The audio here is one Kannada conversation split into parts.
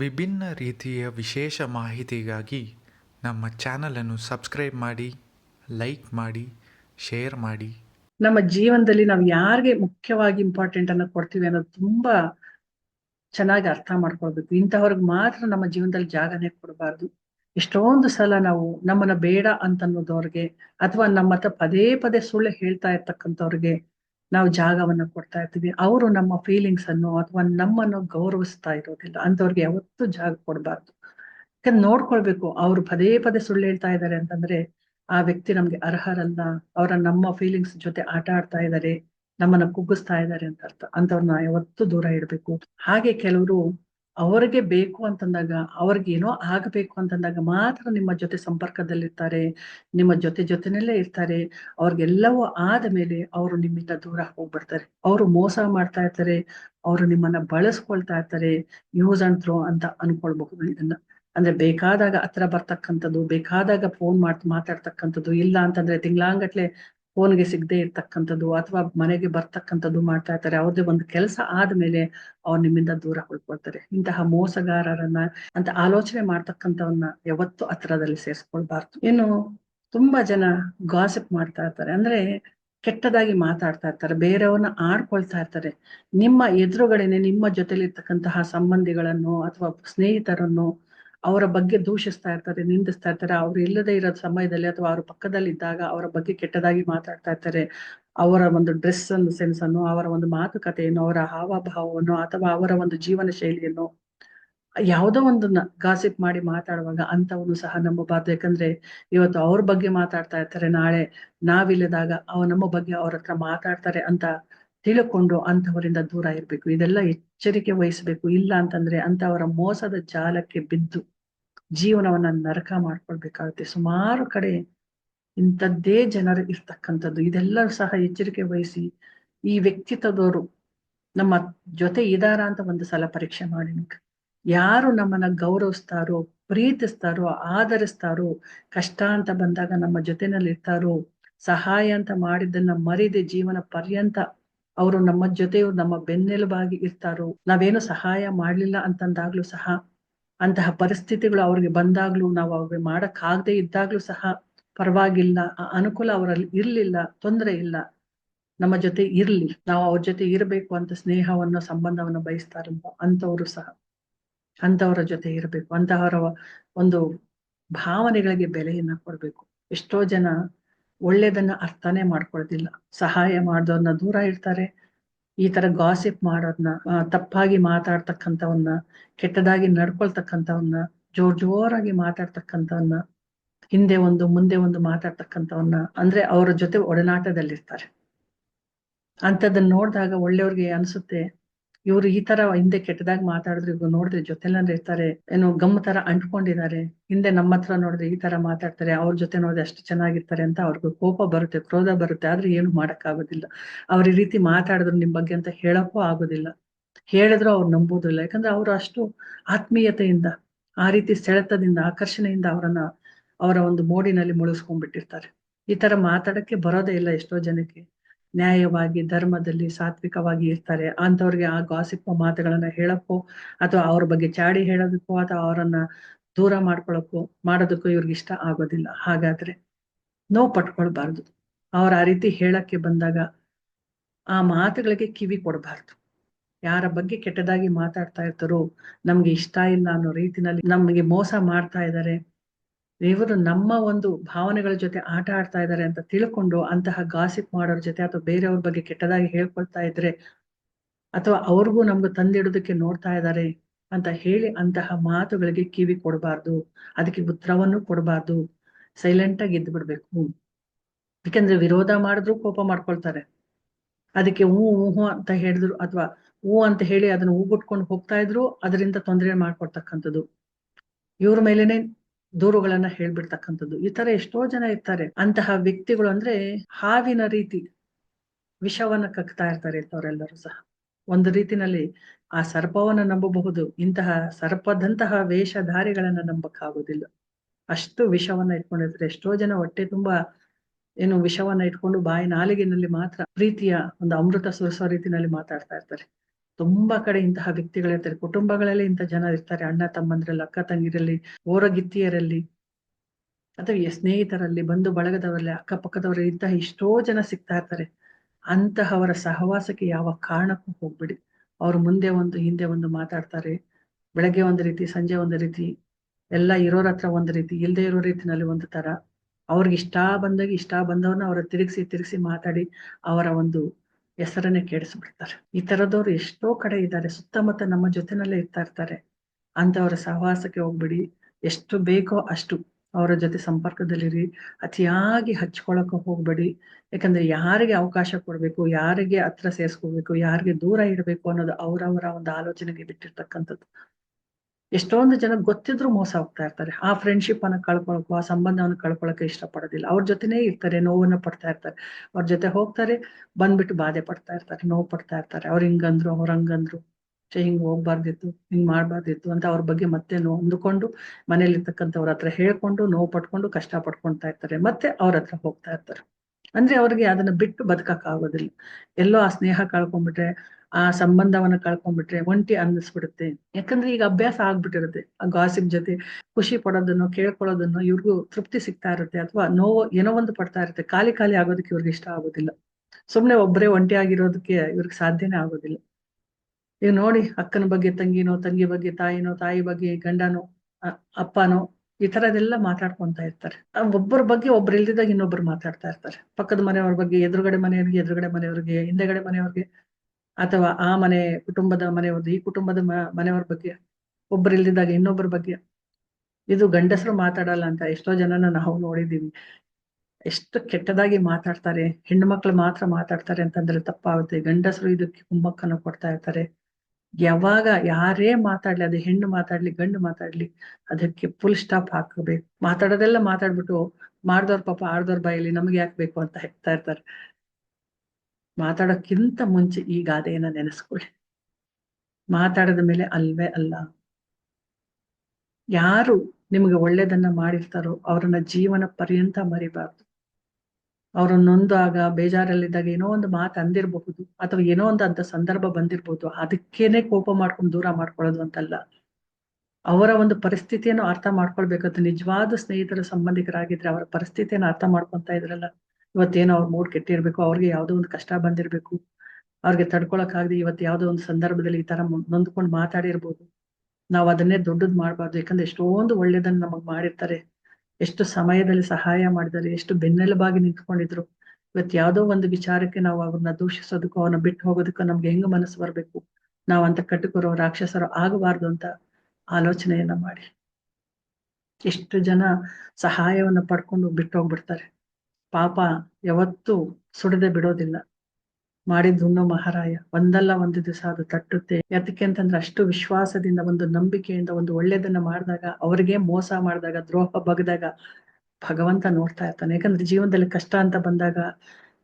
ವಿಭಿನ್ನ ರೀತಿಯ ವಿಶೇಷ ಮಾಹಿತಿಗಾಗಿ ನಮ್ಮ ಚಾನಲನ್ನು ಸಬ್ಸ್ಕ್ರೈಬ್ ಮಾಡಿ, ಲೈಕ್ ಮಾಡಿ, ಶೇರ್ ಮಾಡಿ. ನಮ್ಮ ಜೀವನದಲ್ಲಿ ನಾವು ಯಾರಿಗೆ ಮುಖ್ಯವಾಗಿ ಇಂಪಾರ್ಟೆಂಟ್ ಅನ್ನ ಕೊಡ್ತೀವಿ ಅನ್ನೋದು ತುಂಬಾ ಚೆನ್ನಾಗಿ ಅರ್ಥ ಮಾಡ್ಕೊಳ್ಬೇಕು. ಇಂಥವ್ರಿಗೆ ಮಾತ್ರ ನಮ್ಮ ಜೀವನದಲ್ಲಿ ಜಾಗನೇ ಕೊಡಬಾರ್ದು. ಎಷ್ಟೊಂದು ಸಲ ನಾವು ನಮ್ಮನ್ನ ಬೇಡ ಅಂತ ಅನ್ನೋದವ್ರಿಗೆ ಅಥವಾ ನಮ್ಮ ಹತ್ರ ಪದೇ ಪದೇ ಸುಳ್ಳು ಹೇಳ್ತಾ ಇರ್ತಕ್ಕಂಥವ್ರಿಗೆ ನಾವು ಜಾಗವನ್ನ ಕೊಡ್ತಾ ಇರ್ತೀವಿ. ಅವರು ನಮ್ಮ ಫೀಲಿಂಗ್ಸ್ ಅನ್ನು ಅಥವಾ ನಮ್ಮನ್ನು ಗೌರವಿಸ್ತಾ ಇರೋದಿಲ್ಲ. ಅಂತವ್ರಿಗೆ ಯಾವತ್ತೂ ಜಾಗ ಕೊಡಬಾರ್ದು. ಯಾಕಂದ್ರೆ ನೋಡ್ಕೊಳ್ಬೇಕು, ಅವ್ರು ಪದೇ ಪದೇ ಸುಳ್ಳು ಹೇಳ್ತಾ ಇದ್ದಾರೆ ಅಂತಂದ್ರೆ ಆ ವ್ಯಕ್ತಿ ನಮ್ಗೆ ಅರ್ಹರಲ್ಲ, ಅವರ ನಮ್ಮ ಫೀಲಿಂಗ್ಸ್ ಜೊತೆ ಆಟ ಆಡ್ತಾ ಇದ್ದಾರೆ, ನಮ್ಮನ್ನ ಕುಗ್ಗಿಸ್ತಾ ಇದ್ದಾರೆ ಅಂತ ಅರ್ಥ. ಅಂತವ್ರನ್ನ ಯಾವತ್ತೂ ದೂರ ಇಡ್ಬೇಕು. ಹಾಗೆ ಕೆಲವರು ಅವ್ರಿಗೆ ಬೇಕು ಅಂತಂದಾಗ, ಅವ್ರಿಗೆ ಏನೋ ಆಗಬೇಕು ಅಂತಂದಾಗ ಮಾತ್ರ ನಿಮ್ಮ ಜೊತೆ ಸಂಪರ್ಕದಲ್ಲಿರ್ತಾರೆ, ನಿಮ್ಮ ಜೊತೆ ಜೊತೆನಲ್ಲೇ ಇರ್ತಾರೆ. ಅವ್ರಿಗೆಲ್ಲವೂ ಆದ ಮೇಲೆ ಅವರು ನಿಮ್ಮಿಂದ ದೂರ ಹೋಗ್ಬಿಡ್ತಾರೆ. ಅವರು ಮೋಸ ಮಾಡ್ತಾ ಇರ್ತಾರೆ, ಅವರು ನಿಮ್ಮನ್ನ ಬಳಸ್ಕೊಳ್ತಾ ಇರ್ತಾರೆ. ಯೂಸ್ ಅಂಡ್ ಥ್ರೋ ಅಂತ ಅನ್ಕೊಳ್ಬಹುದು ಇದನ್ನ. ಅಂದ್ರೆ ಬೇಕಾದಾಗ ಹತ್ರ ಬರ್ತಕ್ಕಂಥದ್ದು, ಬೇಕಾದಾಗ ಫೋನ್ ಮಾಡ್, ಮಾತಾಡ್ತಕ್ಕಂಥದ್ದು, ಇಲ್ಲ ಅಂತಂದ್ರೆ ತಿಂಗ್ಳಾಂಗಟ್ಲೆ ಫೋನ್ಗೆ ಸಿಗದೆ ಇರ್ತಕ್ಕಂಥದ್ದು ಅಥವಾ ಮನೆಗೆ ಬರ್ತಕ್ಕಂಥದ್ದು ಮಾಡ್ತಾ ಇರ್ತಾರೆ, ಅವ್ರದ್ದೇ ಒಂದು ಕೆಲಸ ಆದ್ಮೇಲೆ ಅವ್ರು ನಿಮ್ಮಿಂದ ದೂರ ಉಳ್ಕೊಳ್ತಾರೆ. ಇಂತಹ ಮೋಸಗಾರರನ್ನ ಅಂತ ಆಲೋಚನೆ ಮಾಡ್ತಕ್ಕಂಥವನ್ನ ಯಾವತ್ತೂ ಹತ್ರದಲ್ಲಿ ಸೇರಿಸ್ಕೊಳ್ಬಾರ್ದು. ಇನ್ನು ತುಂಬಾ ಜನ ಗಾಸಿಪ್ ಮಾಡ್ತಾ ಇರ್ತಾರೆ. ಅಂದ್ರೆ ಕೆಟ್ಟದಾಗಿ ಮಾತಾಡ್ತಾ ಇರ್ತಾರೆ, ಬೇರೆಯವ್ರನ್ನ ಆಡ್ಕೊಳ್ತಾ ಇರ್ತಾರೆ. ನಿಮ್ಮ ಎದುರುಗಡೆನೆ ನಿಮ್ಮ ಜೊತೆಲಿ ಇರ್ತಕ್ಕಂತಹ ಸಂಬಂಧಿಗಳನ್ನು ಅಥವಾ ಸ್ನೇಹಿತರನ್ನು ಅವರ ಬಗ್ಗೆ ದೂಷಿಸ್ತಾ ಇರ್ತಾರೆ, ನಿಂದಿಸ್ತಾ ಇರ್ತಾರೆ, ಅವ್ರು ಇಲ್ಲದೆ ಇರೋ ಸಮಯದಲ್ಲಿ ಅಥವಾ ಅವ್ರ ಪಕ್ಕದಲ್ಲಿ ಇದ್ದಾಗ ಅವರ ಬಗ್ಗೆ ಕೆಟ್ಟದಾಗಿ ಮಾತಾಡ್ತಾ ಇರ್ತಾರೆ. ಅವರ ಒಂದು ಡ್ರೆಸ್ ಅನ್ನು ಸೆನ್ಸ್ ಅನ್ನು, ಅವರ ಒಂದು ಮಾತುಕತೆಯನ್ನು, ಅವರ ಹಾವಭಾವವನ್ನು ಅಥವಾ ಅವರ ಒಂದು ಜೀವನ ಶೈಲಿಯನ್ನು ಯಾವುದೋ ಒಂದನ್ನ ಗಾಸಿಪ್ ಮಾಡಿ ಮಾತಾಡುವಾಗ ಅಂತವನು ಸಹ ನಂಬಬಾರ್ದು. ಯಾಕಂದ್ರೆ ಇವತ್ತು ಅವ್ರ ಬಗ್ಗೆ ಮಾತಾಡ್ತಾ ಇರ್ತಾರೆ, ನಾಳೆ ನಾವಿಲ್ಲದಾಗ ಅವ ನಮ್ಮ ಬಗ್ಗೆ ಅವ್ರ ಹತ್ರ ಮಾತಾಡ್ತಾರೆ ಅಂತ ತಿಳ್ಕೊಂಡು ಅಂತವರಿಂದ ದೂರ ಇರಬೇಕು. ಇದೆಲ್ಲ ಎಚ್ಚರಿಕೆ ವಹಿಸ್ಬೇಕು. ಇಲ್ಲ ಅಂತಂದ್ರೆ ಅಂತವರ ಮೋಸದ ಜಾಲಕ್ಕೆ ಬಿದ್ದು ಜೀವನವನ್ನ ನರಕ ಮಾಡ್ಕೊಳ್ಬೇಕಾಗುತ್ತೆ. ಸುಮಾರು ಕಡೆ ಇಂಥದ್ದೇ ಜನರು ಇರ್ತಕ್ಕಂಥದ್ದು. ಇದೆಲ್ಲ ಸಹ ಎಚ್ಚರಿಕೆ ವಹಿಸಿ ಈ ವ್ಯಕ್ತಿತ್ವದವರು ನಮ್ಮ ಜೊತೆ ಇದಾರ ಅಂತ ಒಂದು ಸಲ ಪರೀಕ್ಷೆ ಮಾಡಿ ಯಾರು ನಮ್ಮನ್ನ ಗೌರವಿಸ್ತಾರೋ, ಪ್ರೀತಿಸ್ತಾರೋ ಆಧರಿಸ್ತಾರೋ ಕಷ್ಟ ಅಂತ ಬಂದಾಗ ನಮ್ಮ ಜೊತೆನಲ್ಲಿ ಇರ್ತಾರೋ ಸಹಾಯ ಅಂತ ಮಾಡಿದ್ದನ್ನ ಮರಿದೆ ಜೀವನ ಪರ್ಯಂತ ಅವರು ನಮ್ಮ ಜೊತೆ ನಮ್ಮ ಬೆನ್ನೆಲುಬಾಗಿ ಇರ್ತಾರೋ. ನಾವೇನು ಸಹಾಯ ಮಾಡ್ಲಿಲ್ಲ ಅಂತಂದಾಗ್ಲೂ ಸಹ ಅಂತಹ ಪರಿಸ್ಥಿತಿಗಳು ಅವ್ರಿಗೆ ಬಂದಾಗ್ಲೂ ನಾವು ಅವ್ರಿಗೆ ಮಾಡಕ್ಕಾಗದೇ ಇದ್ದಾಗ್ಲೂ ಸಹ ಪರವಾಗಿಲ್ಲ. ಆ ಅನುಕೂಲ ಅವರಲ್ಲಿ ಇರ್ಲಿಲ್ಲ, ತೊಂದರೆ ಇಲ್ಲ. ನಮ್ಮ ಜೊತೆ ಇರ್ಲಿ, ನಾವು ಅವ್ರ ಜೊತೆ ಇರಬೇಕು ಅಂತ ಸ್ನೇಹವನ್ನು ಸಂಬಂಧವನ್ನು ಬಯಸ್ತಾರಲ್ವ ಅಂತವರು ಸಹ ಅಂತವರ ಜೊತೆ ಇರಬೇಕು. ಅಂತಹವರ ಒಂದು ಭಾವನೆಗಳಿಗೆ ಬೆಲೆಯನ್ನ ಕೊಡ್ಬೇಕು. ಎಷ್ಟೋ ಜನ ಒಳ್ಳೇದನ್ನ ಅರ್ಥನೇ ಮಾಡ್ಕೊಳ್ತಿಲ್ಲ ಸಹಾಯ ಮಾಡೋದನ್ನ ದೂರ ಇರ್ತಾರೆ ಈ ತರ ಗಾಸಿಪ್ ಮಾಡೋದನ್ನ ತಪ್ಪಾಗಿ ಮಾತಾಡ್ತಕ್ಕಂಥವನ್ನ ಕೆಟ್ಟದಾಗಿ ನಡ್ಕೊಳ್ತಕ್ಕಂಥವನ್ನ ಜೋರ್ ಜೋರಾಗಿ ಮಾತಾಡ್ತಕ್ಕಂಥವನ್ನ ಹಿಂದೆ ಒಂದು, ಮುಂದೆ ಒಂದು ಮಾತಾಡ್ತಕ್ಕಂಥವನ್ನ ಅಂದ್ರೆ ಅವರ ಜೊತೆ ಒಡನಾಟದಲ್ಲಿರ್ತಾರೆ. ಅಂಥದ್ದನ್ನ ನೋಡಿದಾಗ ಒಳ್ಳೆಯವ್ರಿಗೆ ಅನ್ಸುತ್ತೆ ಇವ್ರು ಈ ತರ ಹಿಂದೆ ಕೆಟ್ಟದಾಗ ಮಾತಾಡಿದ್ರು, ಇವ್ರು ನೋಡಿದ್ರೆ ಜೊತೆಲಂದ್ರೆ ಇರ್ತಾರೆ. ಏನೋ ಗಮ್ ತರ ಅಂಟ್ಕೊಂಡಿದ್ದಾರೆ. ಹಿಂದೆ ನಮ್ಮ ಹತ್ರ ನೋಡಿದ್ರೆ ಈ ತರ ಮಾತಾಡ್ತಾರೆ, ಅವ್ರ ಜೊತೆ ನೋಡಿದ್ರೆ ಅಷ್ಟು ಚೆನ್ನಾಗಿರ್ತಾರೆ ಅಂತ ಅವ್ರಿಗೆ ಕೋಪ ಬರುತ್ತೆ, ಕ್ರೋಧ ಬರುತ್ತೆ. ಆದ್ರೆ ಏನು ಮಾಡಕ್ ಆಗೋದಿಲ್ಲ ಅವ್ರ ಈ ರೀತಿ ಮಾತಾಡಿದ್ರು ನಿಮ್ ಬಗ್ಗೆ ಅಂತ ಹೇಳಕ್ಕೂ ಆಗೋದಿಲ್ಲ. ಹೇಳಿದ್ರು ಅವ್ರು ನಂಬೋದಿಲ್ಲ. ಯಾಕಂದ್ರೆ ಅವ್ರು ಅಷ್ಟು ಆತ್ಮೀಯತೆಯಿಂದ, ಆ ರೀತಿ ಸೆಳೆತದಿಂದ, ಆಕರ್ಷಣೆಯಿಂದ ಅವರನ್ನ ಅವರ ಒಂದು ಮೋಡಿನಲ್ಲಿ ಮುಳುಗಿಸ್ಕೊಂಡ್ಬಿಟ್ಟಿರ್ತಾರೆ ಈ ತರ ಮಾತಾಡಕ್ಕೆ ಬರೋದೇ ಇಲ್ಲ ಎಷ್ಟೋ ಜನಕ್ಕೆ. ನ್ಯಾಯವಾಗಿ, ಧರ್ಮದಲ್ಲಿ ಸಾತ್ವಿಕವಾಗಿ ಇರ್ತಾರೆ. ಅಂತವ್ರಿಗೆ ಆ ಗಾಸಿಪ್ಪ ಮಾತುಗಳನ್ನ ಹೇಳಕ್ಕೋ ಅಥವಾ ಅವ್ರ ಬಗ್ಗೆ ಚಾಡಿ ಹೇಳೋದಕ್ಕೋ ಅಥವಾ ಅವರನ್ನ ದೂರ ಮಾಡ್ಕೊಳಕ್ಕೋ, ಮಾಡೋದಕ್ಕೂ ಇವ್ರಿಗೆ ಇಷ್ಟ ಆಗೋದಿಲ್ಲ. ಹಾಗಾದ್ರೆ ನೋವು ಪಟ್ಕೊಳ್ಬಾರ್ದು. ಅವ್ರ ಆ ರೀತಿ ಹೇಳಕ್ಕೆ ಬಂದಾಗ ಆ ಮಾತುಗಳಿಗೆ ಕಿವಿ ಕೊಡಬಾರ್ದು. ಯಾರ ಬಗ್ಗೆ ಕೆಟ್ಟದಾಗಿ ಮಾತಾಡ್ತಾ ಇರ್ತಾರೋ, ನಮ್ಗೆ ಇಷ್ಟ ಇಲ್ಲ ಅನ್ನೋ ರೀತಿನಲ್ಲಿ ನಮಗೆ ಮೋಸ ಮಾಡ್ತಾ ಇದ್ದಾರೆ ಇವರು ನಮ್ಮ ಒಂದು ಭಾವನೆಗಳ ಜೊತೆ ಆಟ ಆಡ್ತಾ ಇದ್ದಾರೆ ಅಂತ ತಿಳ್ಕೊಂಡು ಅಂತಹ ಗಾಸಿಪ್ ಮಾಡೋರ್ ಜೊತೆ ಅಥವಾ ಬೇರೆಯವ್ರ ಬಗ್ಗೆ ಕೆಟ್ಟದಾಗಿ ಹೇಳ್ಕೊಳ್ತಾ ಇದ್ರೆ ಅಥವಾ ಅವ್ರಿಗೂ ನಮ್ಗೆ ತಂದಿಡೋದಕ್ಕೆ ನೋಡ್ತಾ ಇದ್ದಾರೆ ಅಂತ ಹೇಳಿ ಅಂತಹ ಮಾತುಗಳಿಗೆ ಕಿವಿ ಕೊಡಬಾರ್ದು, ಅದಕ್ಕೆ ಉತ್ತರವನ್ನು ಕೊಡಬಾರ್ದು ಸೈಲೆಂಟ್ ಆಗಿ ಇದ್ದು ಬಿಡ್ಬೇಕು. ಯಾಕಂದ್ರೆ ವಿರೋಧ ಮಾಡಿದ್ರು ಕೋಪ ಮಾಡ್ಕೊಳ್ತಾರೆ. ಅದಕ್ಕೆ ಹೂ ಹೂ ಅಂತ ಹೇಳಿದ್ರು ಅಥವಾ ಹೂ ಅಂತ ಹೇಳಿ ಅದನ್ನ ಹೂ ಬಿಟ್ಕೊಂಡು ಹೋಗ್ತಾ ಇದ್ರು, ಅದರಿಂದ ತೊಂದರೆ ಮಾಡ್ಕೊಡ್ತಕ್ಕಂಥದ್ದು. ಇವ್ರ ಮೇಲೆನೆ ದೂರುಗಳನ್ನ ಹೇಳ್ಬಿಡ್ತಕ್ಕಂಥದ್ದು. ಈ ತರ ಎಷ್ಟೋ ಜನ ಇರ್ತಾರೆ. ಅಂತಹ ವ್ಯಕ್ತಿಗಳು ಅಂದ್ರೆ ಹಾವಿನ ರೀತಿ ವಿಷವನ್ನ ಕಕ್ತಾ ಇರ್ತಾರೆ ಇಂಥವ್ರೆಲ್ಲರೂ ಸಹ. ಒಂದು ರೀತಿನಲ್ಲಿ ಆ ಸರ್ಪವನ್ನ ನಂಬಬಹುದು. ಇಂತಹ ಸರ್ಪದಂತಹ ವೇಷಧಾರಿಗಳನ್ನ ನಂಬಕ್ಕಾಗೋದಿಲ್ಲ. ಅಷ್ಟು ವಿಷವನ್ನ ಇಟ್ಕೊಂಡಿರ್ತಾರೆ. ಎಷ್ಟೋ ಜನ ಹೊಟ್ಟೆ ತುಂಬಾ ಏನು ವಿಷವನ್ನ ಇಟ್ಕೊಂಡು ಬಾಯಿ ನಾಲಿಗೆನಲ್ಲಿ ಮಾತ್ರ ಪ್ರೀತಿಯ ಒಂದು ಅಮೃತ ಸುರಿಸೋ ರೀತಿನಲ್ಲಿ ಮಾತಾಡ್ತಾ ಇರ್ತಾರೆ. ತುಂಬಾ ಕಡೆ ಇಂತಹ ವ್ಯಕ್ತಿಗಳಿರ್ತಾರೆ ಕುಟುಂಬಗಳಲ್ಲಿ ಇಂಥ ಜನ ಇರ್ತಾರೆ. ಅಣ್ಣ ತಮ್ಮಂದ್ರಲ್ಲಿ, ಅಕ್ಕ ತಂಗಿರಲ್ಲಿ, ಓರಗಿತ್ತಿಯರಲ್ಲಿ, ಅಥವಾ ಸ್ನೇಹಿತರಲ್ಲಿ, ಬಂಧು ಬಳಗದವರಲ್ಲಿ, ಅಕ್ಕಪಕ್ಕದವರಲ್ಲಿ ಇಂತಹ ಎಷ್ಟೋ ಜನ ಸಿಗ್ತಾ ಇರ್ತಾರೆ. ಅಂತಹವರ ಸಹವಾಸಕ್ಕೆ ಯಾವ ಕಾರಣಕ್ಕೂ ಹೋಗ್ಬಿಡಿ. ಅವ್ರು ಮುಂದೆ ಒಂದು, ಹಿಂದೆ ಒಂದು ಮಾತಾಡ್ತಾರೆ. ಬೆಳಗ್ಗೆ ಒಂದು ರೀತಿ, ಸಂಜೆ ಒಂದು ರೀತಿ, ಎಲ್ಲ ಇರೋರ ಹತ್ರ ಒಂದು ರೀತಿ ಇಲ್ಲದೆ ಇರೋ ರೀತಿನಲ್ಲಿ ಒಂದು ತರ ಅವ್ರಿಗೆ ಇಷ್ಟ ಬಂದಾಗ ಇಷ್ಟ ಬಂದವನ್ನ ಅವರ ತಿರುಗಿಸಿ ತಿರುಗಿಸಿ ಮಾತಾಡಿ ಅವರ ಒಂದು ಹೆಸರನ್ನೇ ಕೇಳಿಸ್ಬಿಡ್ತಾರೆ. ಈ ತರದವ್ರು ಎಷ್ಟೋ ಕಡೆ ಇದ್ದಾರೆ, ಸುತ್ತಮುತ್ತ ನಮ್ಮ ಜೊತೆನಲ್ಲೇ ಇರ್ತಾ ಇರ್ತಾರೆ. ಅಂತವರ ಸಹವಾಸಕ್ಕೆ ಹೋಗ್ಬಿಡಿ. ಎಷ್ಟು ಬೇಕೋ ಅಷ್ಟು ಅವರ ಜೊತೆ ಸಂಪರ್ಕದಲ್ಲಿರಿ. ಅತಿಯಾಗಿ ಹಚ್ಕೊಳಕ ಹೋಗ್ಬೇಡಿ. ಯಾಕಂದ್ರೆ ಯಾರಿಗೆ ಅವಕಾಶ ಕೊಡ್ಬೇಕು, ಯಾರಿಗೆ ಹತ್ರ ಸೇರ್ಸ್ಕೋಬೇಕು, ಯಾರಿಗೆ ದೂರ ಇಡಬೇಕು ಅನ್ನೋದು ಅವರವರ ಒಂದು ಆಲೋಚನೆಗೆ ಬಿಟ್ಟಿರ್ತಕ್ಕಂಥದ್ದು. ಎಷ್ಟೊಂದು ಜನ ಗೊತ್ತಿದ್ರು ಮೋಸ ಹೋಗ್ತಾ ಇರ್ತಾರೆ. ಆ ಫ್ರೆಂಡ್ಶಿಪ್ ಅನ್ನ ಕಳ್ಕೊಳಕ್ಕೂ, ಆ ಸಂಬಂಧವನ್ನು ಕಳ್ಕೊಳಕ್ಕೆ ಇಷ್ಟಪಡೋದಿಲ್ಲ. ಅವ್ರ ಜೊತೆನೇ ಇರ್ತಾರೆ, ನೋವನ್ನ ಪಡ್ತಾ ಇರ್ತಾರೆ. ಅವ್ರ ಜೊತೆ ಹೋಗ್ತಾರೆ, ಬಂದ್ಬಿಟ್ಟು ಬಾಧೆ ಪಡ್ತಾ ಇರ್ತಾರೆ, ನೋವು ಪಡ್ತಾ ಇರ್ತಾರೆ. ಅವ್ರ ಹಿಂಗಂದ್ರು, ಅವ್ರ ಹಂಗಂದ್ರು. ಹಿಂಗ್ ಹೋಗ್ಬಾರ್ದಿತ್ತು, ಹಿಂಗ್ ಮಾಡ್ಬಾರ್ದಿತ್ತು ಅಂತ ಅವ್ರ ಬಗ್ಗೆ ಮತ್ತೆ ನೋವು ಅಂದುಕೊಂಡು ಮನೇಲಿರ್ತಕ್ಕಂಥವ್ರ ಹತ್ರ ಹೇಳ್ಕೊಂಡು, ನೋವು ಪಟ್ಕೊಂಡು, ಕಷ್ಟ ಪಡ್ಕೊಂತಾ ಇರ್ತಾರೆ. ಮತ್ತೆ ಅವ್ರ ಹತ್ರ ಹೋಗ್ತಾ ಇರ್ತಾರೆ. ಅಂದ್ರೆ ಅವ್ರಿಗೆ ಅದನ್ನ ಬಿಟ್ಟು ಬದುಕಕ್ ಆಗೋದಿಲ್ಲ ಎಲ್ಲೋ ಆ ಸ್ನೇಹ ಕಳ್ಕೊಂಡ್ಬಿಟ್ರೆ ಆ ಸಂಬಂಧವನ್ನ ಕಳ್ಕೊಂಡ್ಬಿಟ್ರೆ ಒಂಟಿ ಅನ್ನಿಸ್ಬಿಡುತ್ತೆ. ಯಾಕಂದ್ರೆ ಈಗ ಅಭ್ಯಾಸ ಆಗ್ಬಿಟ್ಟಿರುತ್ತೆ. ಆ ಗಾಸಿಪ್ ಜೊತೆ ಖುಷಿ ಪಡೋದನ್ನು, ಕೇಳ್ಕೊಳ್ಳೋದನ್ನು ಇವ್ರಿಗೂ ತೃಪ್ತಿ ಸಿಗ್ತಾ ಇರುತ್ತೆ ಅಥವಾ ನೋವು ಏನೋ ಒಂದು ಪಡ್ತಾ ಇರುತ್ತೆ. ಖಾಲಿ ಖಾಲಿ ಆಗೋದಕ್ಕೆ ಇವ್ರಿಗೆ ಇಷ್ಟ ಆಗೋದಿಲ್ಲ. ಸುಮ್ನೆ ಒಬ್ಬರೇ ಒಂಟಿ ಆಗಿರೋದಕ್ಕೆ ಇವ್ರಿಗೆ ಸಾಧ್ಯನೇ ಆಗೋದಿಲ್ಲ. ಈಗ ನೋಡಿ ಅಕ್ಕನ ಬಗ್ಗೆ, ತಂಗಿನೋ, ತಂಗಿ ಬಗ್ಗೆ, ತಾಯಿನೋ, ತಾಯಿ ಬಗ್ಗೆ, ಗಂಡನೋ ಅಪ್ಪನೋ ಈ ತರದೆಲ್ಲ ಮಾತಾಡ್ಕೊಂತ ಇರ್ತಾರೆ. ಒಬ್ಬರ ಬಗ್ಗೆ ಒಬ್ರು ಇಲ್ದಿದಾಗ ಇನ್ನೊಬ್ರು ಮಾತಾಡ್ತಾ ಇರ್ತಾರೆ. ಪಕ್ಕದ ಮನೆಯವ್ರ ಬಗ್ಗೆ, ಎದುರುಗಡೆ ಮನೆಯವ್ರಿಗೆ ಎದುರುಗಡೆ ಮನೆಯವ್ರಿಗೆ, ಹಿಂದೆಗಡೆ ಮನೆಯವ್ರಿಗೆ ಅಥವಾ ಆ ಮನೆ ಕುಟುಂಬದ ಮನೆಯವ್ರದ್ದು ಈ ಕುಟುಂಬದ ಮನೆಯವ್ರ ಬಗ್ಗೆ ಒಬ್ಬರು ಇಲ್ದಿದ್ದಾಗ ಇನ್ನೊಬ್ಬರ ಬಗ್ಗೆ. ಇದು ಗಂಡಸರು ಮಾತಾಡಲ್ಲ ಅಂತ ಎಷ್ಟೋ ಜನನ ನಾವು ನೋಡಿದೀವಿ ಎಷ್ಟು ಕೆಟ್ಟದಾಗಿ ಮಾತಾಡ್ತಾರೆ ಹೆಣ್ಣು ಮಕ್ಳು ಮಾತ್ರ ಮಾತಾಡ್ತಾರೆ ಅಂತಂದ್ರೆ ತಪ್ಪಾಗುತ್ತೆ. ಗಂಡಸರು ಇದಕ್ಕೆ ಕುಮ್ಮಕ್ಕನ್ನು ಕೊಡ್ತಾ ಇರ್ತಾರೆ. ಯಾವಾಗ ಯಾರೇ ಮಾತಾಡ್ಲಿ, ಅದು ಹೆಣ್ಣು ಮಾತಾಡ್ಲಿ, ಗಂಡು ಮಾತಾಡ್ಲಿ, ಅದಕ್ಕೆ ಫುಲ್ ಸ್ಟಾಪ್ ಹಾಕಬೇಕು. ಮಾತಾಡೋದೆಲ್ಲ ಮಾತಾಡ್ಬಿಟ್ಟು, ಮಾಡ್ದವ್ರ ಪಾಪ ಆಡ್ದವ್ರ ಬಾಯಲ್ಲಿ ನಮ್ಗೆ ಯಾಕೆ ಬೇಕು? ಅಂತ ಹೇಳ್ತಾ ಇರ್ತಾರೆ. ಮಾತಾಡೋಕ್ಕಿಂತ ಮುಂಚೆ ಈ ಗಾದೆಯನ್ನು ನೆನೆಸ್ಕೊಳ್ಳಿ. ಮಾತಾಡದ ಮೇಲೆ ಅಲ್ವೇ ಅಲ್ಲ. ಯಾರು ನಿಮಗೆ ಒಳ್ಳೇದನ್ನ ಮಾಡಿರ್ತಾರೋ ಅವರನ್ನ ಜೀವನ ಪರ್ಯಂತ ಮರಿಬಾರ್ದು. ಅವರು ನೊಂದಾಗ, ಬೇಜಾರಲ್ಲಿದ್ದಾಗ ಏನೋ ಒಂದು ಮಾತು ಅಂದಿರಬಹುದು ಅಥವಾ ಏನೋ ಒಂದು ಅಂತ ಸಂದರ್ಭ ಬಂದಿರಬಹುದು. ಅದಕ್ಕೇನೆ ಕೋಪ ಮಾಡ್ಕೊಂಡು ದೂರ ಮಾಡ್ಕೊಳ್ಳೋದು ಅಂತಲ್ಲ. ಅವರ ಒಂದು ಪರಿಸ್ಥಿತಿಯನ್ನು ಅರ್ಥ ಮಾಡ್ಕೊಳ್ಬೇಕಂತ ನಿಜವಾದ ಸ್ನೇಹಿತರ ಸಂಬಂಧಿಕರಾಗಿದ್ರೆ ಅವರ ಪರಿಸ್ಥಿತಿಯನ್ನು ಅರ್ಥ ಮಾಡ್ಕೊತಾ ಇದ್ರಲ್ಲ. ಇವತ್ತೇನೋ ಅವ್ರ ಮೂಡ್ ಕೆಟ್ಟಿರ್ಬೇಕು, ಅವ್ರಿಗೆ ಯಾವ್ದೋ ಒಂದು ಕಷ್ಟ ಬಂದಿರ್ಬೇಕು, ಅವ್ರಿಗೆ ತಡ್ಕೊಳಕ್ಕಾಗದೆ ಇವತ್ತು ಯಾವ್ದೋ ಒಂದು ಸಂದರ್ಭದಲ್ಲಿ ಈ ತರ ನೊಂದ್ಕೊಂಡು ಮಾತಾಡಿರ್ಬೋದು. ನಾವು ಅದನ್ನೇ ದೊಡ್ಡದ್ ಮಾಡಬಾರ್ದು, ಯಾಕಂದ್ರೆ ಎಷ್ಟೊಂದು ಒಳ್ಳೇದನ್ನ ನಮಗ್ ಮಾಡಿರ್ತಾರೆ. ಎಷ್ಟು ಸಮಯದಲ್ಲಿ ಸಹಾಯ ಮಾಡಿದ್ದಾರೆ, ಎಷ್ಟು ಬೆನ್ನೆಲುಬಾಗಿ ನಿಂತ್ಕೊಂಡಿದ್ರು. ಇವತ್ತು ಯಾವ್ದೋ ಒಂದು ವಿಚಾರಕ್ಕೆ ನಾವು ಅವ್ರನ್ನ ದೂಷಿಸೋದಕ್ಕೂ ಅವ್ರನ್ನ ಬಿಟ್ಟು ಹೋಗೋದಕ್ಕೂ ನಮ್ಗೆ ಹೆಂಗ್ ಮನಸ್ಸು ಬರ್ಬೇಕು? ನಾವ್ ಅಂತ ಕಟ್ಟುಕರೋ ರಾಕ್ಷಸರು ಆಗಬಾರ್ದು ಅಂತ ಆಲೋಚನೆಯನ್ನ ಮಾಡಿ. ಎಷ್ಟು ಜನ ಸಹಾಯವನ್ನ ಪಡ್ಕೊಂಡು ಬಿಟ್ಟು ಹೋಗ್ಬಿಡ್ತಾರೆ ಪಾಪ ಯಾವತ್ತೂ ಸುಡದೆ ಬಿಡೋದಿಲ್ಲ. ಮಾಡಿದ್ ಮಾಡಿದ್ದುಣ್ಣು ಮಹಾರಾಯ. ಒಂದಲ್ಲ ಒಂದು ದಿವಸ ಅದು ತಟ್ಟುತ್ತೆ. ಯಾತಕ್ಕೆ ಅಂತಂದ್ರೆ ಅಷ್ಟು ವಿಶ್ವಾಸದಿಂದ, ಒಂದು ನಂಬಿಕೆಯಿಂದ, ಒಂದು ಒಳ್ಳೇದನ್ನ ಮಾಡಿದಾಗ, ಅವ್ರಿಗೆ ಮೋಸ ಮಾಡಿದಾಗ, ದ್ರೋಹ ಬಗ್ದಾಗ ಭಗವಂತ ನೋಡ್ತಾ ಇರ್ತಾನೆ. ಯಾಕಂದ್ರೆ ಜೀವನದಲ್ಲಿ ಕಷ್ಟ ಅಂತ ಬಂದಾಗ,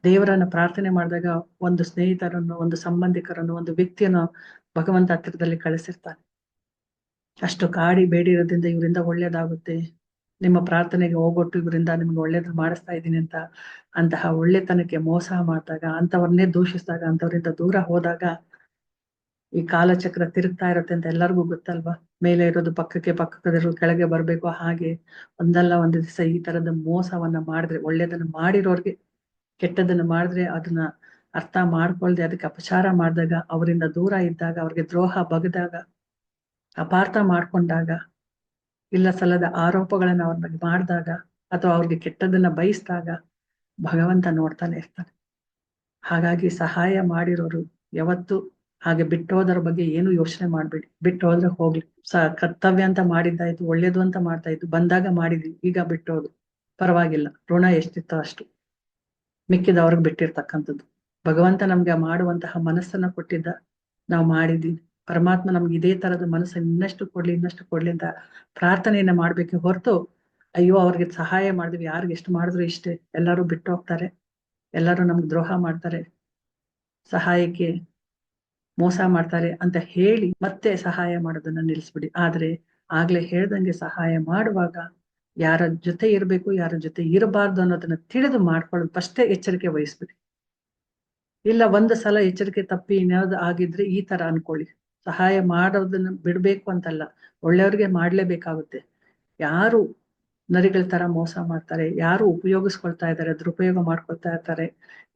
ದೇವರನ್ನ ಪ್ರಾರ್ಥನೆ ಮಾಡಿದಾಗ ಒಂದು ಸ್ನೇಹಿತರನ್ನು, ಒಂದು ಸಂಬಂಧಿಕರನ್ನು, ಒಂದು ವ್ಯಕ್ತಿಯನ್ನು ಭಗವಂತ ಹತ್ತಿರದಲ್ಲಿ ಕಳಿಸಿರ್ತಾನೆ. ಅಷ್ಟು ಕಾಡಿ ಬೇಡಿರೋದ್ರಿಂದ ಇವರಿಂದ ಒಳ್ಳೇದಾಗುತ್ತೆ. ನಿಮ್ಮ ಪ್ರಾರ್ಥನೆಗೆ ಹೋಗೊಟ್ಟು ಇವರಿಂದ ನಿಮ್ಗೆ ಒಳ್ಳೇದು ಮಾಡಿಸ್ತಾ ಇದ್ದೀನಿ ಅಂತ ಅಂತಹ ಒಳ್ಳೆತನಕ್ಕೆ ಮೋಸ ಮಾಡಿದಾಗ ಅಂತವ್ರನ್ನೇ ದೂಷಿಸಿದಾಗ ಅಂತವರಿಂದ ದೂರ ಹೋದಾಗ ಈ ಕಾಲಚಕ್ರ ತಿರುಗ್ತಾ ಇರುತ್ತೆ ಅಂತ ಎಲ್ಲರಿಗೂ ಗೊತ್ತಲ್ವಾ? ಮೇಲೆ ಇರೋದು ಪಕ್ಕಕ್ಕೆ ಪಕ್ಕದಿರೋದು ಕೆಳಗೆ ಬರ್ಬೇಕು, ಹಾಗೆ ಒಂದಲ್ಲ ಒಂದು ದಿವಸ ಈ ತರದ ಮೋಸವನ್ನ ಮಾಡಿದ್ರೆ, ಒಳ್ಳೇದನ್ನ ಮಾಡಿರೋರ್ಗೆ ಕೆಟ್ಟದನ್ನ ಮಾಡಿದ್ರೆ ಅದನ್ನ ಅರ್ಥ ಮಾಡ್ಕೊಳ್ದೆ ಅದಕ್ಕೆ ಅಪಚಾರ ಮಾಡಿದಾಗ, ಅವರಿಂದ ದೂರ ಇದ್ದಾಗ, ಅವ್ರಿಗೆ ದ್ರೋಹ ಬಗದಾಗ, ಅಪಾರ್ಥ ಮಾಡ್ಕೊಂಡಾಗ ಇಲ್ಲ ಸಲ್ಲದ ಆರೋಪಗಳನ್ನ ಅವ್ರ ಬಗ್ಗೆ ಮಾಡಿದಾಗ ಅಥವಾ ಅವ್ರಿಗೆ ಕೆಟ್ಟದನ್ನ ಬಯಸಿದಾಗ ಭಗವಂತ ನೋಡ್ತಾನೆ ಇರ್ತಾನೆ. ಹಾಗಾಗಿ ಸಹಾಯ ಮಾಡಿರೋರು ಯಾವತ್ತು ಹಾಗೆ ಬಿಟ್ಟೋದರ ಬಗ್ಗೆ ಏನು ಯೋಚನೆ ಮಾಡ್ಬೇಡಿ. ಬಿಟ್ಟು ಹೋದ್ರೆ ಹೋಗ್ಲಿ. ಸ ಕರ್ತವ್ಯ ಅಂತ ಮಾಡಿದ್ದಾಯ್ತು, ಒಳ್ಳೇದು ಅಂತ ಮಾಡ್ತಾ ಇತ್ತು ಬಂದಾಗ ಮಾಡಿದ್ವಿ, ಈಗ ಬಿಟ್ಟೋದು. ಪರವಾಗಿಲ್ಲ. ಋಣ ಎಷ್ಟಿತ್ತೋ ಅಷ್ಟು. ಮಿಕ್ಕಿದ ಅವ್ರಿಗೆ ಬಿಟ್ಟಿರ್ತಕ್ಕಂಥದ್ದು. ಭಗವಂತ ನಮ್ಗೆ ಮಾಡುವಂತಹ ಮನಸ್ಸನ್ನ ಕೊಟ್ಟಿದ್ದ ನಾವು ಮಾಡಿದ್ದೀವಿ. ಪರಮಾತ್ಮ ನಮ್ಗೆ ಇದೇ ತರದ ಮನಸ್ಸು ಇನ್ನಷ್ಟು ಕೊಡ್ಲಿ ಇನ್ನಷ್ಟು ಕೊಡ್ಲಿ ಅಂತ ಪ್ರಾರ್ಥನೆಯನ್ನ ಮಾಡ್ಬೇಕೆ ಹೊರತು, ಅಯ್ಯೋ ಅವ್ರಿಗೆ ಸಹಾಯ ಮಾಡಿದ್ವಿ, ಯಾರಿಗೆ ಎಷ್ಟು ಮಾಡಿದ್ರು ಇಷ್ಟೇ. ಎಲ್ಲರೂ ಬಿಟ್ಟು ಹೋಗ್ತಾರೆ. ಎಲ್ಲರೂ ನಮ್ಗೆ ದ್ರೋಹ ಮಾಡ್ತಾರೆ. ಸಹಾಯಕ್ಕೆ ಮೋಸ ಮಾಡ್ತಾರೆ ಅಂತ ಹೇಳಿ ಮತ್ತೆ ಸಹಾಯ ಮಾಡೋದನ್ನ ನಿಲ್ಲಿಸ್ಬಿಡಿ. ಆದ್ರೆ ಆಗ್ಲೇ ಹೇಳ್ದಂಗೆ ಸಹಾಯ ಮಾಡುವಾಗ ಯಾರ ಜೊತೆ ಇರ್ಬೇಕು, ಯಾರ ಜೊತೆ ಇರಬಾರ್ದು ಅನ್ನೋದನ್ನ ತಿಳಿದು ಮಾಡ್ಕೊಳ್ಳೋದು ಫಸ್ಟೇ ಎಚ್ಚರಿಕೆ ವಹಿಸ್ಬಿಡಿ. ಇಲ್ಲ ಒಂದು ಸಲ ಎಚ್ಚರಿಕೆ ತಪ್ಪಿ ಇನ್ಯಾವ್ದು ಆಗಿದ್ರೆ ಈ ತರ ಅನ್ಕೊಳ್ಳಿ. ಸಹಾಯ ಮಾಡೋದನ್ನ ಬಿಡ್ಬೇಕು ಅಂತಲ್ಲ, ಒಳ್ಳೆಯವ್ರಿಗೆ ಮಾಡ್ಲೇಬೇಕಾಗುತ್ತೆ. ಯಾರು ನರಿಗಳ ತರ ಮೋಸ ಮಾಡ್ತಾರೆ, ಯಾರು ಉಪಯೋಗಿಸ್ಕೊಳ್ತಾ ಇದ್ದಾರೆ, ದುರುಪಯೋಗ ಮಾಡ್ಕೊಳ್ತಾ ಇರ್ತಾರೆ,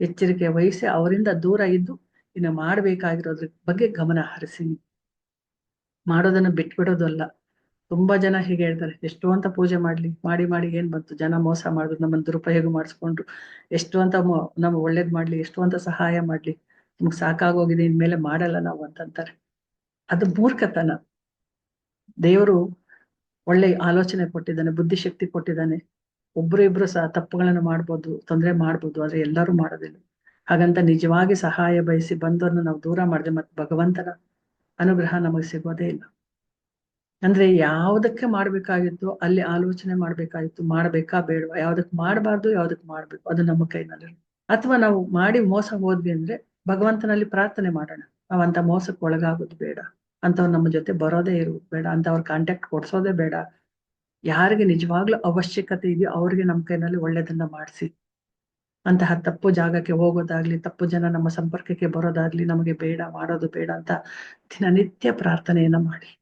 ಎಚ್ಚರಿಕೆ ವಹಿಸಿ ಅವರಿಂದ ದೂರ ಇದ್ದು ಇನ್ನು ಮಾಡ್ಬೇಕಾಗಿರೋದ್ರ ಬಗ್ಗೆ ಗಮನ ಹರಿಸಿ. ಮಾಡೋದನ್ನ ಬಿಟ್ಬಿಡೋದಲ್ಲ. ತುಂಬಾ ಜನ ಹೀಗೆ ಹೇಳ್ತಾರೆ, ಎಷ್ಟು ಅಂತ ಪೂಜೆ ಮಾಡ್ಲಿ, ಮಾಡಿ ಮಾಡಿ, ಏನ್ ಬಂತು? ಜನ ಮೋಸ ಮಾಡಿದ್ರು ನಮ್ಮನ್ನ ದುರುಪಯೋಗ ಮಾಡಿಸ್ಕೊಂಡ್ರು. ಎಷ್ಟು ಅಂತ ನಮ್ಗೆ ಒಳ್ಳೇದ್ ಮಾಡ್ಲಿ, ಎಷ್ಟು ಅಂತ ಸಹಾಯ ಮಾಡ್ಲಿ. ನಮ್ಗೆ ಸಾಕಾಗೋಗಿದೆ, ಇನ್ಮೇಲೆ ಮಾಡಲ್ಲ ನಾವು ಅಂತಂತಾರೆ. ಅದು ಮೂರ್ಖತನ. ದೇವರು ಒಳ್ಳೆ ಆಲೋಚನೆ ಕೊಟ್ಟಿದ್ದಾನೆ, ಬುದ್ಧಿಶಕ್ತಿ ಕೊಟ್ಟಿದ್ದಾನೆ. ಒಬ್ರು ಇಬ್ರು ಸಹ ತಪ್ಪುಗಳನ್ನು ಮಾಡ್ಬೋದು, ತೊಂದರೆ ಮಾಡ್ಬೋದು, ಆದ್ರೆ ಎಲ್ಲರೂ ಮಾಡೋದಿಲ್ಲ. ಹಾಗಂತ ನಿಜವಾಗಿ ಸಹಾಯ ಬಯಸಿ ಬಂದವ್ರನ್ನ ನಾವು ದೂರ ಮಾಡಿದೆ ಮತ್ತೆ ಭಗವಂತನ ಅನುಗ್ರಹ ನಮಗೆ ಸಿಗೋದೇ ಇಲ್ಲ. ಅಂದ್ರೆ ಯಾವುದಕ್ಕೆ ಮಾಡ್ಬೇಕಾಗಿತ್ತು ಅಲ್ಲಿ ಆಲೋಚನೆ ಮಾಡ್ಬೇಕಾಗಿತ್ತು, ಮಾಡ್ಬೇಕಾ ಬೇಡವಾ ಯಾವ್ದಕ್ ಮಾಡಬಾರ್ದು ಯಾವ್ದಕ್ ಮಾಡ್ಬೇಕು, ಅದು ನಮ್ಮ ಕೈನಲ್ಲಿ ಅಥವಾ ನಾವು ಮಾಡಿ ಮೋಸ ಹೋದ್ವಿ ಅಂದ್ರೆ ಭಗವಂತನಲ್ಲಿ ಪ್ರಾರ್ಥನೆ ಮಾಡೋಣ, ನಾವಂತ ಮೋಸಕ್ಕೆ ಒಳಗಾಗೋದು ಬೇಡ. ಅಂತವ್ರು ನಮ್ಮ ಜೊತೆ ಬರೋದೇ ಇರು, ಬೇಡ ಅಂತವ್ರ ಕಾಂಟ್ಯಾಕ್ಟ್ ಕೊಡ್ಸೋದೇ ಬೇಡ. ಯಾರಿಗೆ ನಿಜವಾಗ್ಲೂ ಅವಶ್ಯಕತೆ ಇದೆಯೋ ಅವ್ರಿಗೆ ನಮ್ಮ ಕೈನಲ್ಲಿ ಒಳ್ಳೇದನ್ನ ಮಾಡಿಸಿ. ಅಂತಹ ತಪ್ಪು ಜಾಗಕ್ಕೆ ಹೋಗೋದಾಗ್ಲಿ, ತಪ್ಪು ಜನ ನಮ್ಮ ಸಂಪರ್ಕಕ್ಕೆ ಬರೋದಾಗ್ಲಿ ನಮಗೆ ಬೇಡ, ಮಾಡೋದು ಬೇಡ ಅಂತ ದಿನನಿತ್ಯ ಪ್ರಾರ್ಥನೆಯನ್ನ ಮಾಡಿ.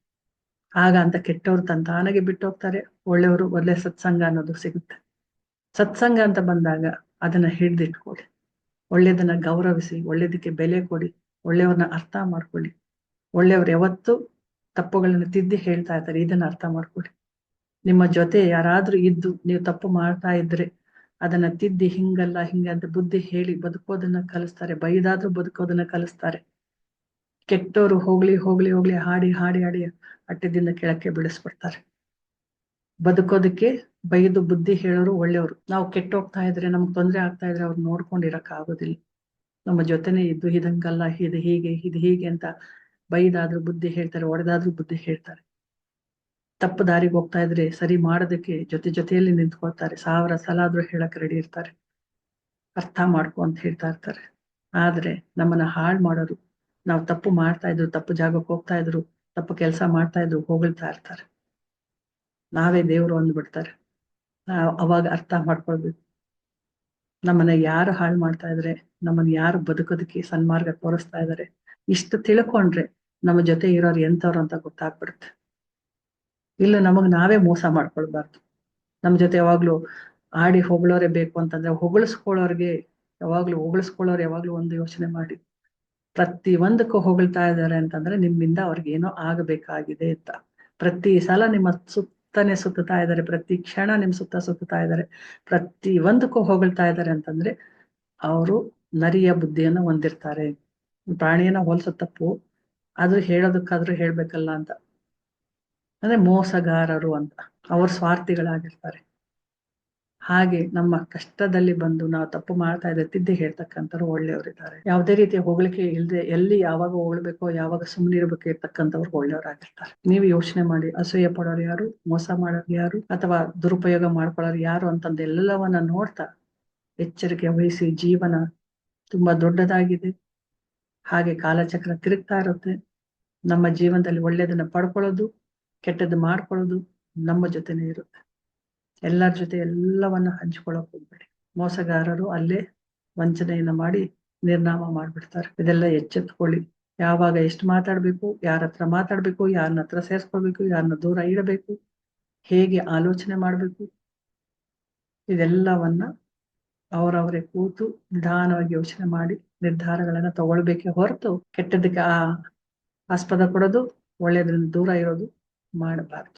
ಆಗ ಅಂತ ಕೆಟ್ಟವ್ರು ತಂತಾನಾಗೆ ಬಿಟ್ಟು ಹೋಗ್ತಾರೆ ಒಳ್ಳೆಯವರು ಒಳ್ಳೆ ಸತ್ಸಂಗ ಅನ್ನೋದು ಸಿಗುತ್ತೆ. ಸತ್ಸಂಗ ಅಂತ ಬಂದಾಗ ಅದನ್ನ ಹಿಡ್ದಿಟ್ಕೊಳ್ಳಿ. ಒಳ್ಳೇದನ್ನ ಗೌರವಿಸಿ, ಒಳ್ಳೇದಕ್ಕೆ ಬೆಲೆ ಕೊಡಿ, ಒಳ್ಳೆಯವ್ರನ್ನ ಅರ್ಥ ಮಾಡ್ಕೊಳ್ಳಿ. ಒಳ್ಳೆಯವ್ರು ಯಾವತ್ತು ತಪ್ಪುಗಳನ್ನು ತಿದ್ದಿ ಹೇಳ್ತಾ ಇರ್ತಾರೆ. ಇದನ್ನ ಅರ್ಥ ಮಾಡ್ಕೊಳ್ಳಿ. ನಿಮ್ಮ ಜೊತೆ ಯಾರಾದ್ರೂ ಇದ್ದು ನೀವು ತಪ್ಪು ಮಾಡ್ತಾ ಇದ್ರೆ ಅದನ್ನ ತಿದ್ದಿ ಹಿಂಗಲ್ಲ ಹಿಂಗಂತ ಬುದ್ಧಿ ಹೇಳಿ ಬದುಕೋದನ್ನ ಕಲಿಸ್ತಾರೆ. ಬೈದಾದ್ರೂ ಬದುಕೋದನ್ನ ಕಲಿಸ್ತಾರೆ. ಕೆಟ್ಟವರು ಹೋಗ್ಲಿ ಹೋಗ್ಲಿ ಹೋಗ್ಲಿ, ಹಾಡಿ ಹಾಡಿ ಹಾಡಿ ಅಟ್ಟದಿಂದ ಕೆಳಕ್ಕೆ ಬಿಡಿಸ್ಬಿಡ್ತಾರೆ ಬದುಕೋದಕ್ಕೆ ಬೈದು ಬುದ್ಧಿ ಹೇಳೋರು ಒಳ್ಳೆಯವರು. ನಾವು ಕೆಟ್ಟೋಗ್ತಾ ಇದ್ರೆ, ನಮ್ಗೆ ತೊಂದರೆ ಆಗ್ತಾ ಇದ್ರೆ ಅವ್ರು ನೋಡ್ಕೊಂಡಿರಕ್ ಆಗೋದಿಲ್ಲ ನಮ್ಮ ಜೊತೆನೆ ಇದ್ದು, ಇದಂಗಲ್ಲ, ಇದು ಹೀಗೆ ಇದು ಹೀಗೆ ಅಂತ ಬೈದಾದ್ರೂ ಬುದ್ಧಿ ಹೇಳ್ತಾರೆ ಒಡೆದಾದ್ರೂ ಬುದ್ಧಿ ಹೇಳ್ತಾರೆ. ತಪ್ಪು ದಾರಿಗೆ ಹೋಗ್ತಾ ಇದ್ರೆ ಸರಿ ಮಾಡೋದಕ್ಕೆ ಜೊತೆ ಜೊತೆಯಲ್ಲಿ ನಿಂತ್ಕೊಳ್ತಾರೆ. ಸಾವಿರ ಸಲ ಆದ್ರೂ ಹೇಳಕ್ ರೆಡಿ ಇರ್ತಾರೆ. ಅರ್ಥ ಮಾಡ್ಕೊ ಅಂತ ಹೇಳ್ತಾ ಇರ್ತಾರೆ. ಆದ್ರೆ ನಮ್ಮನ್ನ ಹಾಳು ಮಾಡೋರು ನಾವು ತಪ್ಪು ಮಾಡ್ತಾ ಇದ್ರು, ತಪ್ಪು ಜಾಗಕ್ಕೆ ಹೋಗ್ತಾ ಇದ್ರು, ತಪ್ಪು ಕೆಲಸ ಮಾಡ್ತಾ ಇದ್ರು ಹೊಗಳ್ತಾ ಇರ್ತಾರೆ. ನಾವೇ ದೇವ್ರು ಅಂದ್ಬಿಡ್ತಾರೆ. ನಾವು ಅವಾಗ ಅರ್ಥ ಮಾಡ್ಕೊಳ್ಬೇಕು. ನಮ್ಮನ್ನ ಯಾರು ಹಾಳು ಮಾಡ್ತಾ ಇದ್ರೆ, ನಮ್ಮನ್ನ ಯಾರು ಬದುಕೋದಕ್ಕೆ ಸನ್ಮಾರ್ಗ ತೋರಿಸ್ತಾ ಇದಾರೆ ಇಷ್ಟು ತಿಳ್ಕೊಂಡ್ರೆ ನಮ್ಮ ಜೊತೆ ಇರೋರು ಎಂತವ್ರು ಅಂತ ಗೊತ್ತಾಗ್ಬಿಡುತ್ತೆ. ಇಲ್ಲ ನಮಗ್ ನಾವೇ ಮೋಸ ಮಾಡ್ಕೊಳ್ಬಾರ್ದು. ನಮ್ ಜೊತೆ ಯಾವಾಗ್ಲೂ ಆಡಿ ಹೊಗಳೋರೆ ಬೇಕು ಅಂತಂದ್ರೆ ಹೊಗಳಿಸ್ಕೊಳ್ಳೋರ್ಗೆ ಯಾವಾಗ್ಲೂ, ಹೊಗಳಿಸ್ಕೊಳ್ಳೋರು ಯಾವಾಗ್ಲೂ ಒಂದು ಯೋಚನೆ ಮಾಡಿ. ಪ್ರತಿ ಒಂದಕ್ಕೂ ಹೊಗಳ್ತಾ ಇದ್ದಾರೆ ಅಂತಂದ್ರೆ ನಿಮ್ಮಿಂದ ಅವ್ರಿಗೆ ಏನೋ ಆಗಬೇಕಾಗಿದೆ ಅಂತ. ಪ್ರತಿ ಸಲ ನಿಮ್ಮ ಸುತ್ತನೆ ಸುತ್ತಾ ಇದ್ದಾರೆ, ಪ್ರತಿ ಕ್ಷಣ ನಿಮ್ ಸುತ್ತ ಸುತ್ತಾ ಇದ್ದಾರೆ, ಪ್ರತಿ ಒಂದಕ್ಕೂ ಹೊಗಳ್ತಾ ಇದ್ದಾರೆ ಅಂತಂದ್ರೆ ಅವರು ನರಿಯ ಬುದ್ಧಿಯನ್ನು ಹೊಂದಿರ್ತಾರೆ. ಪ್ರಾಣಿಯನ್ನ ಹೋಲ್ಸೋ ತಪ್ಪು. ಆದ್ರೂ ಹೇಳೋದಕ್ಕಾದ್ರೂ ಹೇಳ್ಬೇಕಲ್ಲ ಅಂತ. ಅಂದ್ರೆ ಮೋಸಗಾರರು ಅಂತ. ಅವ್ರ ಸ್ವಾರ್ಥಿಗಳಾಗಿರ್ತಾರೆ. ಹಾಗೆ ನಮ್ಮ ಕಷ್ಟದಲ್ಲಿ ಬಂದು ನಾವು ತಪ್ಪು ಮಾಡ್ತಾ ಇದ್ದ ತಿದ್ದಿ ಹೇಳ್ತಕ್ಕಂಥವ್ರು ಒಳ್ಳೆಯವರಿದ್ದಾರೆ. ಯಾವುದೇ ರೀತಿಯ ಹೋಗ್ಲಿಕ್ಕೆ ಇಲ್ಲದೆ ಎಲ್ಲಿ ಯಾವಾಗ ಹೋಗ್ಬೇಕೋ, ಯಾವಾಗ ಸುಮ್ಮನೆ ಇರ್ಬೇಕು ಇರ್ತಕ್ಕಂಥವ್ರು ಒಳ್ಳೆಯವರಾಗಿರ್ತಾರೆ. ನೀವು ಯೋಚನೆ ಮಾಡಿ, ಅಸೂಯೆ ಪಡೋರು ಯಾರು? ಮೋಸ ಮಾಡೋರು ಯಾರು? ಅಥವಾ ದುರುಪಯೋಗ ಮಾಡ್ಕೊಳ್ಳೋರು ಯಾರು ಅಂತಂದು ಎಲ್ಲವನ್ನ ನೋಡ್ತಾ ಎಚ್ಚರಿಕೆ ವಹಿಸಿ ಜೀವನ ತುಂಬಾ ದೊಡ್ಡದಾಗಿದೆ. ಹಾಗೆ ಕಾಲಚಕ್ರ ತಿರುಗ್ತಾ ಇರುತ್ತೆ. ನಮ್ಮ ಜೀವನದಲ್ಲಿ ಒಳ್ಳೇದನ್ನ ಪಡ್ಕೊಳ್ಳೋದು, ಕೆಟ್ಟದ್ದು ಮಾಡ್ಕೊಳ್ಳೋದು ನಮ್ಮ ಜೊತೆನೆ ಇರುತ್ತೆ. ಎಲ್ಲರ ಜೊತೆ ಎಲ್ಲವನ್ನ ಹಂಚ್ಕೊಳಕ್ ಹೋಗ್ಬೇಡಿ. ಮೋಸಗಾರರು ಅಲ್ಲೇ ವಂಚನೆಯನ್ನ ಮಾಡಿ ನಿರ್ನಾಮ ಮಾಡ್ಬಿಡ್ತಾರೆ. ಇದೆಲ್ಲ ಎಚ್ಚೆತ್ಕೊಳ್ಳಿ ಯಾವಾಗ ಎಷ್ಟು ಮಾತಾಡ್ಬೇಕು, ಯಾರ ಹತ್ರ ಮಾತಾಡ್ಬೇಕು, ಯಾರನ್ನ ಹತ್ರ ಸೇರ್ಸ್ಕೊಳ್ಬೇಕು, ಯಾರನ್ನ ದೂರ ಇಡಬೇಕು, ಹೇಗೆ ಆಲೋಚನೆ ಮಾಡ್ಬೇಕು, ಇದೆಲ್ಲವನ್ನ ಅವರವರೇ ಕೂತು ನಿಧಾನವಾಗಿ ಯೋಚನೆ ಮಾಡಿ ನಿರ್ಧಾರಗಳನ್ನ ತಗೊಳ್ಬೇಕೆ ಹೊರತು ಕೆಟ್ಟದಕ್ಕೆ ಆ ಆಸ್ಪದ ಕೊಡೋದು ಒಳ್ಳೇದ್ರಿಂದ ದೂರ ಇರೋದು ಮಾಡಬಾರ್ದು.